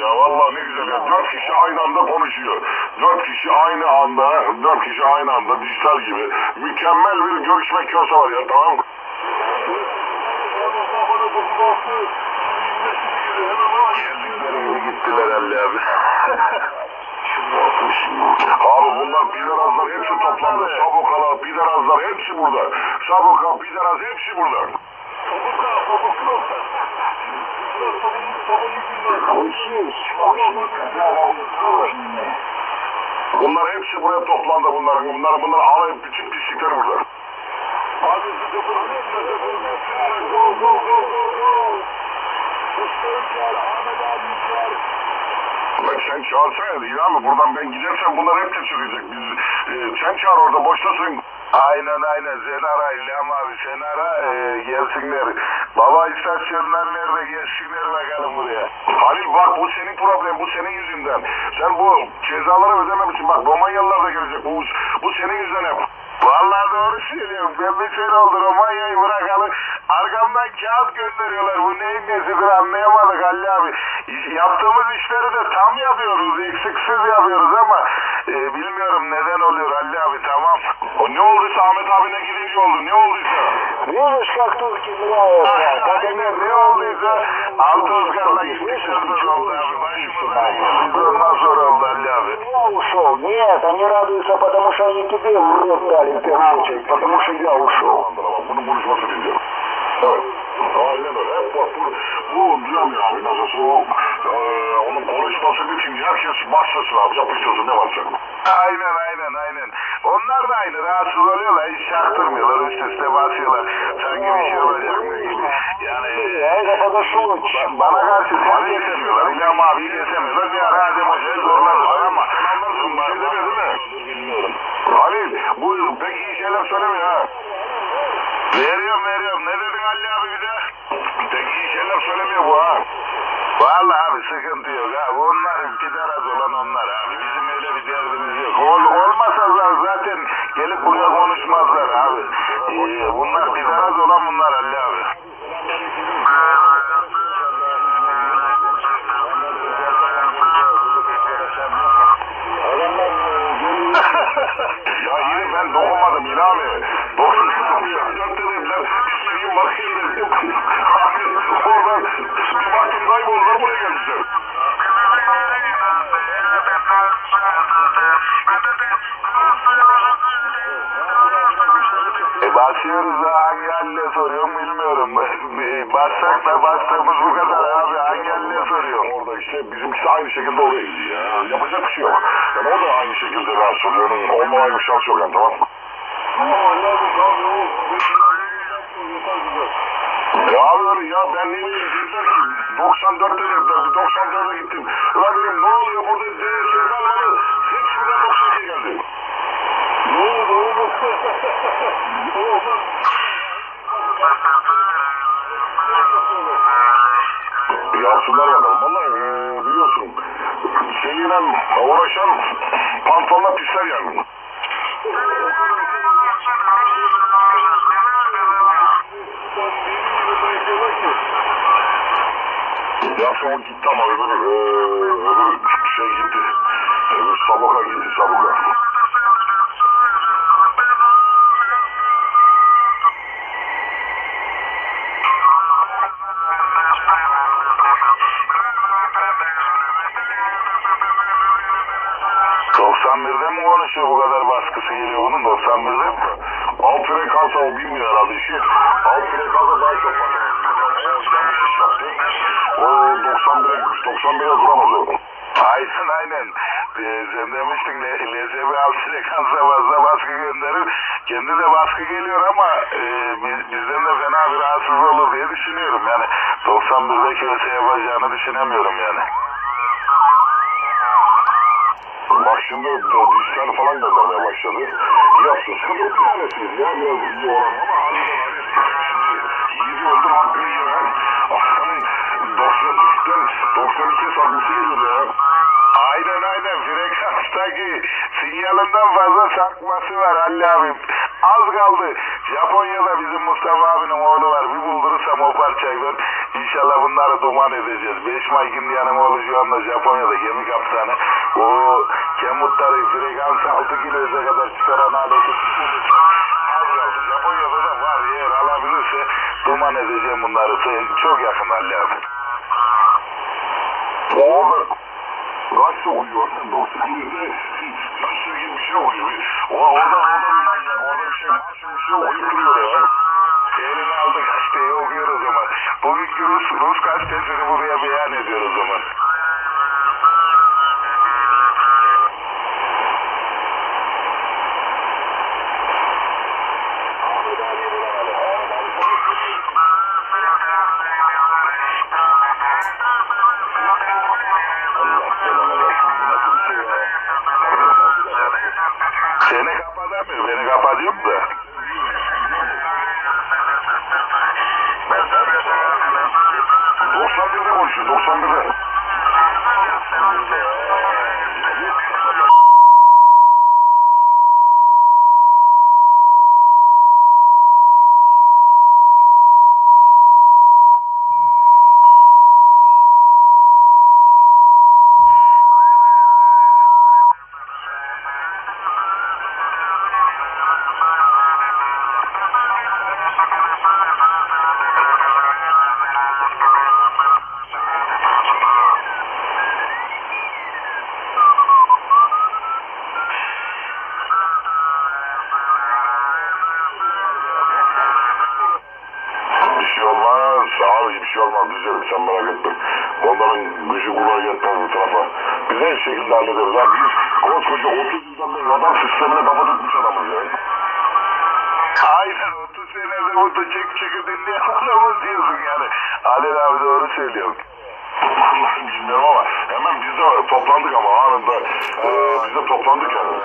ya. Vallahi ne güzel ya. Dört kişi aynı anda konuşuyor. Dört kişi aynı anda, dört kişi aynı anda dijital gibi. Mükemmel bir görüşme kürası var ya tamam mı? Gittiler Ali abi. Abi bunlar piderazlar hepsi toplandı. Sabukalar, piderazlar hepsi burada. Sabuka, pideraz hepsi burada. Bunlar hepsi buraya toplandı bunlar. Bunlar bunlar alayım bütün pislikler burada. Bak sen çağırsana İlhami buradan ben gidersem bunlar hep çıkacak. Biz, e, sen çağır orada boştasın. Aynen aynen sen ara İlham abi sen ara e, gelsinler. Baba istasyonlar nerede gelsinler bakalım buraya. Halil bak bu senin problem bu senin yüzünden. Sen bu cezaları ödememişsin bak Romanyalılar da gelecek bu, bu senin yüzünden hep. Vallahi doğru söylüyorum. Ben bir sene oldu Romanya'yı bırakalı. Arkamdan kağıt gönderiyorlar. Bu neyin nesidir anlayamadık Ali abi. Yaptığımız işleri de tam yapıyoruz. Eksiksiz yapıyoruz ama e, bilmiyorum neden oluyor Ali abi tamam. O ne olduysa Ahmet abine gidince oldu. Ne olduysa. Видишь, как турки нравятся, как они Aynen ne olduysa altı ızgarla gitmişlerdir oldu abi. Başımıza ne geldiyse ondan sonra oldu Ali abi. Я ушел. Нет, они радуются, потому что они тебе в рот дали в первую очередь, потому что я ушел. Bak bunun konuşması dinliyorum. Evet. Aynen öyle. Hep bak bu, bu diyorum ya abi nasıl o e, onun konuşması her şey abi yapıştırsın ne varsa. Aynen aynen aynen. Onlar da aynı rahatsız oluyorlar hiç çaktırmıyorlar üst üste basıyorlar. Sanki bir şey olacakmış gibi. Yani en kafada şu. Bana karşı sen kesemiyorlar. İlham abi kesemiyorlar. Bir ara Adem Hoca'yı zorladılar ama. Anlarsın bana. Şey demedi mi? Bilmiyorum. Halil bu pek iyi şeyler söylemiyor ha. Veriyorum veriyorum. Ne dedin Ali abi bir de? Pek iyi şeyler söylemiyor bu ha. Vallahi abi sıkıntı yok abi. Onlar pideraz olan onlar abi. Bizim öyle bir derdimiz yok. Ol, olmasa zaten gelip buraya konuşmazlar abi. Ee, bunlar pideraz olan E basıyoruz da hangi haline soruyorum bilmiyorum. E, Bassak da bastığımız bu kadar abi hangi haline soruyorum. Orada işte bizimkisi aynı şekilde oraya gidiyor ya. Yapacak bir şey yok. Yani o da aynı şekilde rahatsız oluyor. Onun olmama bir şans yok yani tamam mı? Ya abi ya ben ne bileyim dediler ki 94'te dediler 94'e gittim. Ulan dedim ne oluyor burada DS kalmadı. Hepsi birden 92'ye geldi. Ne oldu Yapsınlar bakalım. Vallahi eee, biliyorsun seninle uğraşan pantolonla pisler yani. Yapsa o gitti ama öbür, eee, ...91'de mi konuşuyor bu kadar baskısı geliyor bunun 91'de mi? Alt frekansa o bilmiyor herhalde işi. Alt frekansa daha çok bakıyor. O yanlış iş yaptı. O 91'e gitmiş. 91'e duramaz o. Aynen aynen. Ee, sen demiştin L- LSB alt frekansa fazla baskı gönderir. Kendi de baskı geliyor ama e, biz- bizden de fena bir rahatsız olur diye düşünüyorum. Yani 91'deki öte yapacağını düşünemiyorum yani. Bak şimdi dijital falan göndermeye başladı. Yapsın sıkıntı bir tanesiyiz ya biraz iyi olan ama hani yiğidi öldür hakkını yemen. Aslanın 93'ten 92'ye sarkması geliyor ya. Aynen aynen frekanstaki sinyalinden fazla sarkması var Ali abim. Az kaldı. Japonya'da bizim Mustafa abinin oğlu var. Bir buldurursam o parçayı ben İnşallah bunları duman edeceğiz. 5 May India'nın oğlu şu anda Japonya'da gemi kaptanı. O kemutları frekans 6 kiloya kadar çıkaran aleti. Az kaldı. Japonya'da da var. Eğer alabilirse duman edeceğim bunları. Çok yakın Ali abi. Orada kaç sokuyor? 90 yüzde hiç ilgin bir şey oluyor. O, orada, orada bir manyak, orada bir şey, bir şey ya. Bugünkü Rus, Rus gazetesini buraya beyan ediyor o zaman. Seni kapatamıyor, beni kapatıyorum da. Doksan şey olmaz. Güzelim sen merak etme. Onların gücü kulağı yetmez bu tarafa. Biz her şekilde hallederiz. Abi biz koskoca 30 yıldan beri radar sistemine kafa tutmuş adamız ya. Aynen 30 senedir burada çek çekir dinleyen adamız diyorsun yani. Ali abi doğru söylüyor. Bilmiyorum ama hemen biz de toplandık ama anında. Ee, biz de toplandık yani.